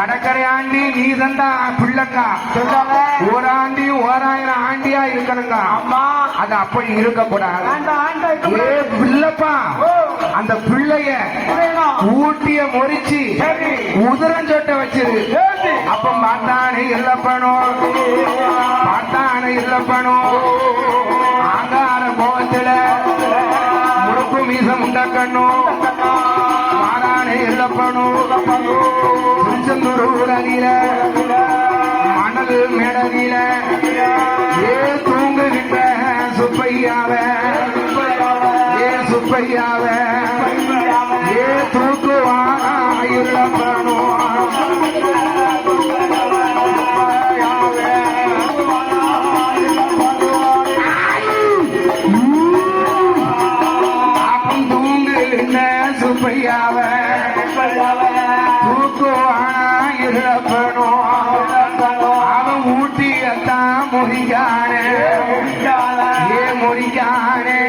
கடற்கரை ஆண்டி நீ தந்தா பிள்ளைக்கா ஓராண்டி ஓராயிரம் ஆண்டியா இருக்கணுங்க. அம்மா அது அப்படி ஆண்ட ஏ பிள்ளைப்பா. அந்த பிள்ளைய ஊட்டிய முறிச்சு சரி. உதிரஞ்சொட்ட வச்சிரு? அப்ப பார்த்தானே இல்லப்பனும் பார்த்தானே இல்லப்பனும் ஆங்கார கோவத்துல முறுக்கு மீசம் உண்டக்கண்ணும் சுப்பையாவ தூக்குவானா இல்லப்பனும் அவன் ஊட்டியத்தான் முடிக்கானே ஏ முடிக்கானே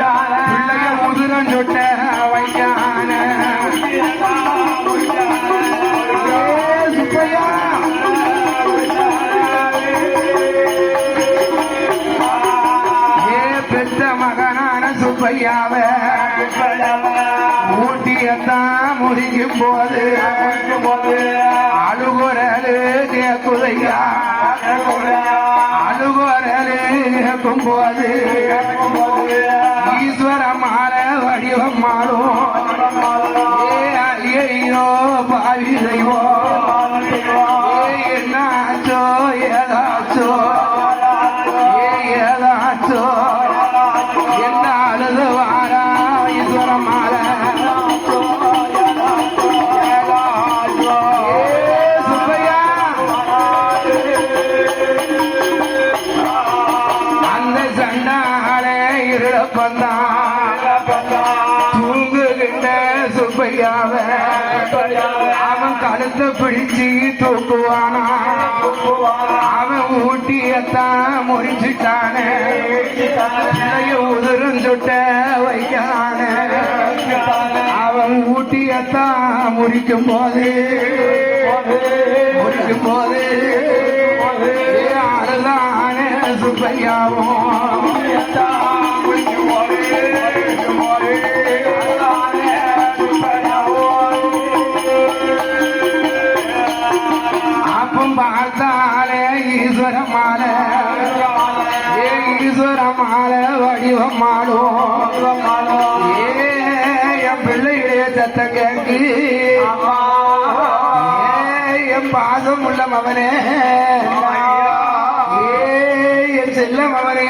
பிள்ளைய உதிரம் சொட்ட வைக்கானே. ஏ சுப்பையா? ஏ பெத்த மகனான சுப்பையாவ? ஊட்டியத்தான் முடிக்கும் போது? அழுகுரலு கேக்குதையா அழுகுரலு கேட்கும் போது? ஈஸ்வர மாற வடிவம் மாறும். தூங்குகின்ற சுப்பையாவ. அவன் கழுத்தை பிடிச்சு தூக்குவானா. அவன் ஊட்டியத்தான் முடிச்சுட்டானே பிள்ளைய உதிரும் சுட்ட வைக்கானே அவன் ஊட்டியத்தான் முடிக்கும் போது. முடிக்கும் போது. அதுதானே சுப்பையாவும் மாலை ஏ ஈஸ்வர மாலை வடிவம் மாடும் ஏ என் பிள்ளைகளே சத்த கேக்கு என் பாசம் உள்ள மவனே ஏ என் செல்ல மவனே